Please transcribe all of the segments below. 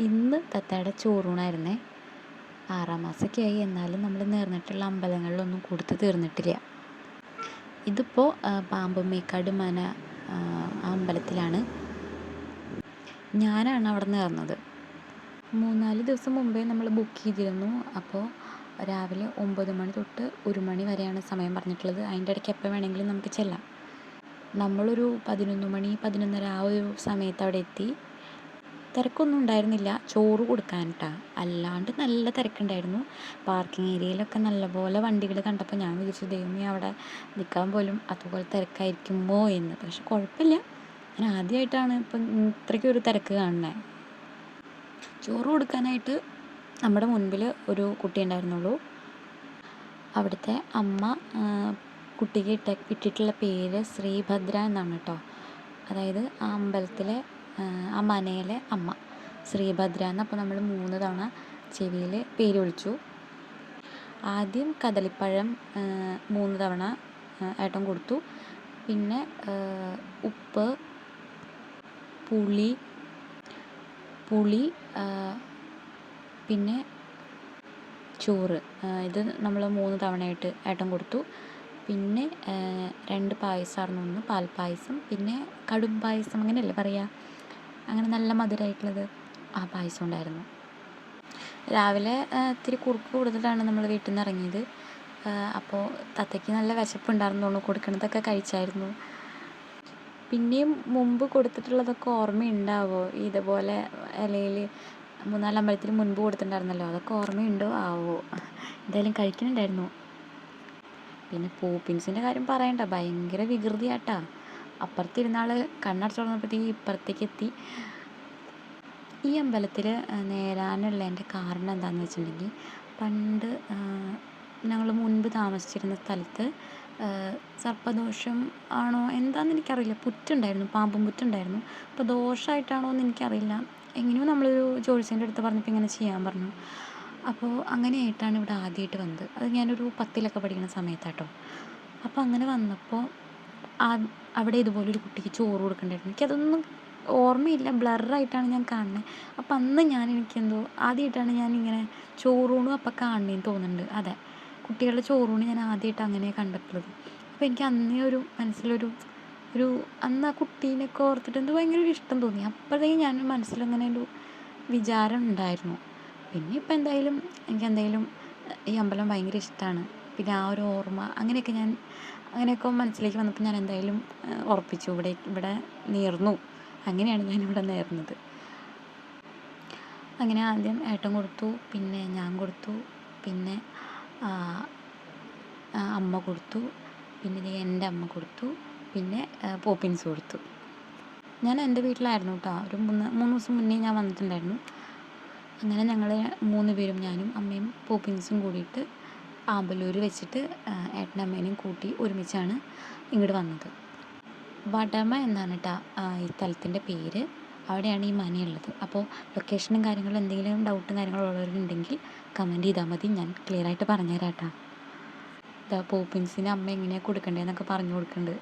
ഇന്ന് തത്തയുടെ ചോറൂണായിരുന്നേ. ആറാം മാസമൊക്കെ ആയി എന്നാലും നമ്മൾ നേർന്നിട്ടുള്ള അമ്പലങ്ങളിലൊന്നും കൊടുത്ത് തീർന്നിട്ടില്ല. ഇതിപ്പോൾ പാമ്പമ്മേക്കാട് മന അമ്പലത്തിലാണ് ഞാനാണ് അവിടെ നേർന്നത്. മൂന്നാൽ ദിവസം മുമ്പേ നമ്മൾ ബുക്ക് ചെയ്തിരുന്നു. അപ്പോൾ രാവിലെ ഒമ്പത് മണി തൊട്ട് ഒരു മണി വരെയാണ് സമയം പറഞ്ഞിട്ടുള്ളത്. അതിന്റെ ഇടയ്ക്ക് എപ്പോൾ വേണമെങ്കിലും നമുക്ക് ചെല്ലാം. നമ്മളൊരു പതിനൊന്ന് മണി പതിനൊന്നര ആ ഒരു സമയത്ത് അവിടെ എത്തി. തിരക്കൊന്നും ഉണ്ടായിരുന്നില്ല. ചോറ് കൊടുക്കാനിട്ടാ അല്ലാണ്ട് നല്ല തിരക്കുണ്ടായിരുന്നു. പാർക്കിംഗ് ഏരിയയിലൊക്കെ നല്ലപോലെ വണ്ടികൾ കണ്ടപ്പോൾ ഞാൻ വിചാരിച്ചു ദൈവമേ അവിടെ നിൽക്കാൻ പോലും അതുപോലെ തിരക്കായിരിക്കുമോ? എന്ന്. പക്ഷെ കുഴപ്പമില്ല. ഞാൻ ആദ്യമായിട്ടാണ് ഇപ്പം ഇത്രയ്ക്കും ഒരു തിരക്ക് കാണുന്നത് ചോറ് കൊടുക്കാനായിട്ട് നമ്മുടെ മുൻപിൽ ഒരു കുട്ടി ഉണ്ടായിരുന്നുള്ളൂ. അവിടുത്തെ അമ്മ കുട്ടിക്ക് ഇട്ട ഇട്ടിട്ടുള്ള പേര് ശ്രീഭദ്ര എന്നാണ് കേട്ടോ അതായത് ആ അമ്പലത്തിലെ ആ, ആ മനയിലെ അമ്മ ശ്രീഭദ്ര എന്ന് അപ്പോൾ നമ്മൾ മൂന്ന് തവണ ചെവിയിൽ പേര് വിളിച്ചു. ആദ്യം കദളിപ്പഴം മൂന്ന് തവണ ഏട്ടൻ കൊടുത്തു. പിന്നെ ഉപ്പ് പുളി പുളി പിന്നെ ചോറ് ഇത് നമ്മൾ മൂന്ന് തവണയായിട്ട് ഏട്ടൻ കൊടുത്തു. പിന്നെ രണ്ട് പായസമായിരുന്നു ഒന്ന് പാൽപ്പായസം പിന്നെ കടും പായസം അങ്ങനെയല്ലേ പറയുക അങ്ങനെ നല്ല മധുരമായിട്ടുള്ളത് ആ പായസം ഉണ്ടായിരുന്നു. രാവിലെ ഇത്തിരി കുറുക്ക് കൊടുത്തിട്ടാണ് നമ്മൾ വീട്ടിൽ നിന്ന് ഇറങ്ങിയത് അപ്പോൾ തത്തയ്ക്ക് നല്ല വിശപ്പുണ്ടായിരുന്നു തോന്നുന്നു കൊടുക്കണതൊക്കെ കഴിച്ചായിരുന്നു. പിന്നെയും മുമ്പ് കൊടുത്തിട്ടുള്ളതൊക്കെ ഓർമ്മയുണ്ടാവോ? ഇതുപോലെ ഇലയിൽ മൂന്നാൽ മുൻപ് കൊടുത്തിട്ടുണ്ടായിരുന്നല്ലോ അതൊക്കെ ഓർമ്മയുണ്ടോ? ആവോ? എന്തായാലും കഴിക്കുന്നുണ്ടായിരുന്നു പിന്നെ പൂപ്പിൻസിന്റെ കാര്യം പറയണ്ട ഭയങ്കര വികൃതിയാട്ടാ. അപ്പുറത്തിരുന്ന ആൾ കണ്ണടച്ച് തുറന്നപ്പോഴത്തേക്ക് ഇപ്പുറത്തേക്ക് എത്തി ഈ അമ്പലത്തിൽ നേരാനുള്ളതിന്റെ കാരണം എന്താണെന്ന് വെച്ചിട്ടുണ്ടെങ്കിൽ പണ്ട് ഞങ്ങൾ മുൻപ് താമസിച്ചിരുന്ന സ്ഥലത്ത് സർപ്പദോഷം ആണോ എന്താണെന്ന് എനിക്കറിയില്ല. പുറ്റുണ്ടായിരുന്നു പാമ്പും പുറ്റുണ്ടായിരുന്നു. അപ്പോൾ ദോഷമായിട്ടാണോ എന്ന് എനിക്കറിയില്ല. എങ്ങനെയോ നമ്മളൊരു ജോലിസിന്റെ അടുത്ത് പറഞ്ഞപ്പോൾ ഇങ്ങനെ ചെയ്യാൻ പറഞ്ഞു. അപ്പോൾ അങ്ങനെയായിട്ടാണ് ഇവിടെ ആദ്യമായിട്ട് വന്നത്. അത് ഞാനൊരു പത്തിലൊക്കെ പഠിക്കുന്ന സമയത്താട്ടോ. അപ്പോൾ അങ്ങനെ വന്നപ്പോൾ അവിടെ ഇതുപോലെ ഒരു കുട്ടിക്ക് ചോറ് കൊടുക്കണ്ടായിരുന്നു. എനിക്കതൊന്നും ഓർമ്മയില്ല. ബ്ലറായിട്ടാണ് ഞാൻ കാണുന്നത് അപ്പം അന്ന് ഞാൻ എനിക്കെന്തോ ആദ്യമായിട്ടാണ് ഞാൻ ഇങ്ങനെ ചോറൂണും അപ്പം കാണുന്നതെന്ന് തോന്നുന്നുണ്ട്. അതെ. കുട്ടികളുടെ ചോറൂണ് ഞാൻ ആദ്യമായിട്ട് അങ്ങനെ കണ്ടിട്ടുള്ളത് അപ്പോൾ എനിക്ക് അന്നേ ഒരു മനസ്സിലൊരു ഒരു അന്ന് ആ കുട്ടീനെയൊക്കെ ഓർത്തിട്ട് എന്തോ ഭയങ്കര ഒരു ഇഷ്ടം തോന്നി. അപ്പോഴത്തേക്കും ഞാൻ മനസ്സിലങ്ങനെ ഒരു വിചാരം ഉണ്ടായിരുന്നു. പിന്നെ ഇപ്പം എന്തായാലും എനിക്ക് എന്തായാലും ഈ അമ്പലം ഭയങ്കര ഇഷ്ടമാണ് പിന്നെ ആ ഒരു ഓർമ്മ അങ്ങനെയൊക്കെ ഞാൻ അങ്ങനെയൊക്കെ മനസ്സിലേക്ക് വന്നപ്പോൾ ഞാൻ എന്തായാലും ഉറപ്പിച്ചു. ഇവിടെ ഇവിടെ നേർന്നു. അങ്ങനെയാണ് ഞാൻ ഇവിടെ നേർന്നത്. അങ്ങനെ ആദ്യം ഏട്ടൻ കൊടുത്തു പിന്നെ ഞാൻ കൊടുത്തു പിന്നെ അമ്മ കൊടുത്തു പിന്നെ എന്റെ അമ്മ കൊടുത്തു പിന്നെ പോപ്പിൻസ് കൊടുത്തു. ഞാൻ എന്റെ വീട്ടിലായിരുന്നു കേട്ടോ. ഒരു മൂന്ന് മൂന്ന് ദിവസം മുന്നേ ഞാൻ വന്നിട്ടുണ്ടായിരുന്നു. അങ്ങനെ ഞങ്ങൾ മൂന്ന് പേരും ഞാനും അമ്മയും പോപ്പിൻസും കൂടിയിട്ട് ആമ്പലൂർ വെച്ചിട്ട് ഏട്ടനും അമ്മേനെയും കൂട്ടി ഒരുമിച്ചാണ് ഇങ്ങോട്ട് വന്നത്. വടമ എന്നാണ് കേട്ടോ ഈ സ്ഥലത്തിന്റെ പേര്. അവിടെയാണ് ഈ മനയുള്ളത് അപ്പോൾ ലൊക്കേഷനും കാര്യങ്ങളും എന്തെങ്കിലും ഡൗട്ടും കാര്യങ്ങളും ഉള്ളവരുണ്ടെങ്കിൽ കമന്റ് ചെയ്താൽ മതി. ഞാൻ ക്ലിയർ ആയിട്ട് പറഞ്ഞുതരാം കേട്ടോ ഇതാ പോപ്പിൻസിന് അമ്മ എങ്ങനെയാണ് കൊടുക്കേണ്ടതെന്നൊക്കെ പറഞ്ഞു കൊടുക്കുന്നുണ്ട്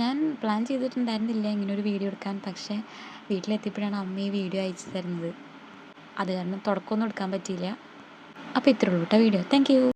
ഞാൻ പ്ലാൻ ചെയ്തിട്ടുണ്ടായിരുന്നില്ല ഇങ്ങനെ ഒരു വീഡിയോ എടുക്കാൻ. പക്ഷേ വീട്ടിലെത്തിയപ്പോഴാണ് അമ്മ ഈ വീഡിയോ അയച്ചു തരുന്നത്. അത് കാരണം തുടക്കമൊന്നും എടുക്കാൻ പറ്റിയില്ല. അപ്പോൾ ഇത്രയുള്ളൂ കേട്ടോ വീഡിയോ താങ്ക്